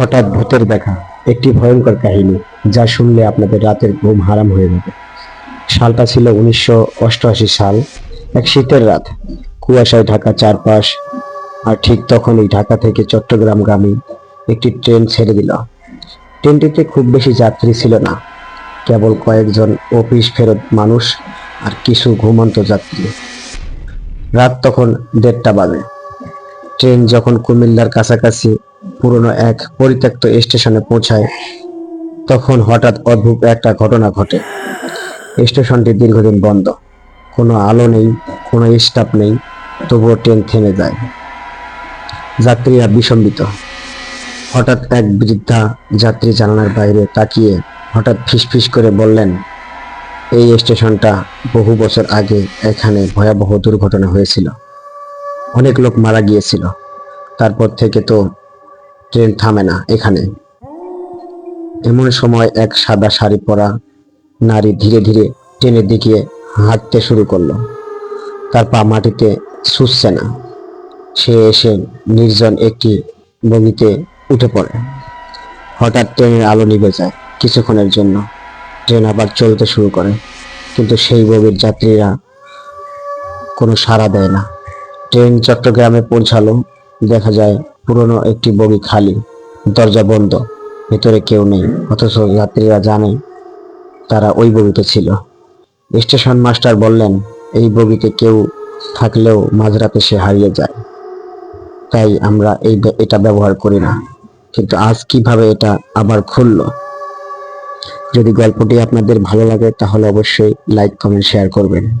হঠাৎ ভূতের দেখা, একটি ভয়ঙ্কর কাহিনী যা শুনলে আপনাদের রাতের ঘুম হারাম হয়ে যাবে। সালটা ছিল উনিশশো অষ্টআশি সাল, এক শীতের রাত। কুয়াশায় ঢাকা চারপাশ, আর ঠিক তখনই ঢাকা থেকে চট্টগ্রামগামী একটি ট্রেন ছেড়ে দিল। ট্রেনটিতে খুব বেশি যাত্রী ছিল না, কেবল কয়েকজন অফিস ফেরত মানুষ আর কিছু ঘুমন্ত যাত্রী। রাত তখন দেড়টা বাজে। ট্রেন যখন কুমিল্লার কাছাকাছি পুরনো এক পরিত্যক্ত স্টেশনে পৌঁছায়। তখন হঠাৎ অদ্ভুত একটা ঘটনা ঘটে। স্টেশনটি দীর্ঘদিন বন্ধ। কোনো আলো নেই, কোনো স্টাফ নেই, তবুও ট্রেন থেমে যায়। যাত্রীরা বিসম্বিত হঠাৎ এক বৃদ্ধা যাত্রী জানালার বাইরে তাকিয়ে হঠাৎ ফিসফিস করে বললেন, এই স্টেশনটা বহু বছর আগে এখানে ভয়াবহ দুর্ঘটনা হয়েছিল। অনেক লোক মারা গিয়েছিল। তারপর থেকে তো ট্রেন থামে না এখানে। এমন সময় এক সাদা শাড়ি পরা নারী ধীরে ধীরে ট্রেনের দিকে হাঁটতে শুরু করল। তার পা মাটিতে ছুটছে না। সে এসে নির্জন একটি বগিতে উঠে পড়ে। হঠাৎ ট্রেনের আলো নিভে যায় কিছুক্ষণের জন্য। ট্রেন আবার চলতে শুরু করে, কিন্তু সেই বগির যাত্রীরা কোনো সাড়া দেয় না। ট্রেন চট্টগ্রামে পৌঁছালো, দেখা যায় পুরনো একটি বগি খালি, দরজা বন্ধ, ভেতরে কেউ নেই, অথচ যাত্রীরা জানে তারা ওই বগিতে ছিল। স্টেশন মাস্টার বললেন, এই বগিতে কেউ থাকলেও মাঝরাতে সে হারিয়ে যায়। তাই আমরা এই এটা ব্যবহার করি না। কিন্তু আজ কীভাবে এটা আবার খুললো? যদি গল্পটি আপনাদের ভালো লাগে, তাহলে অবশ্যই লাইক, কমেন্ট, শেয়ার করবেন।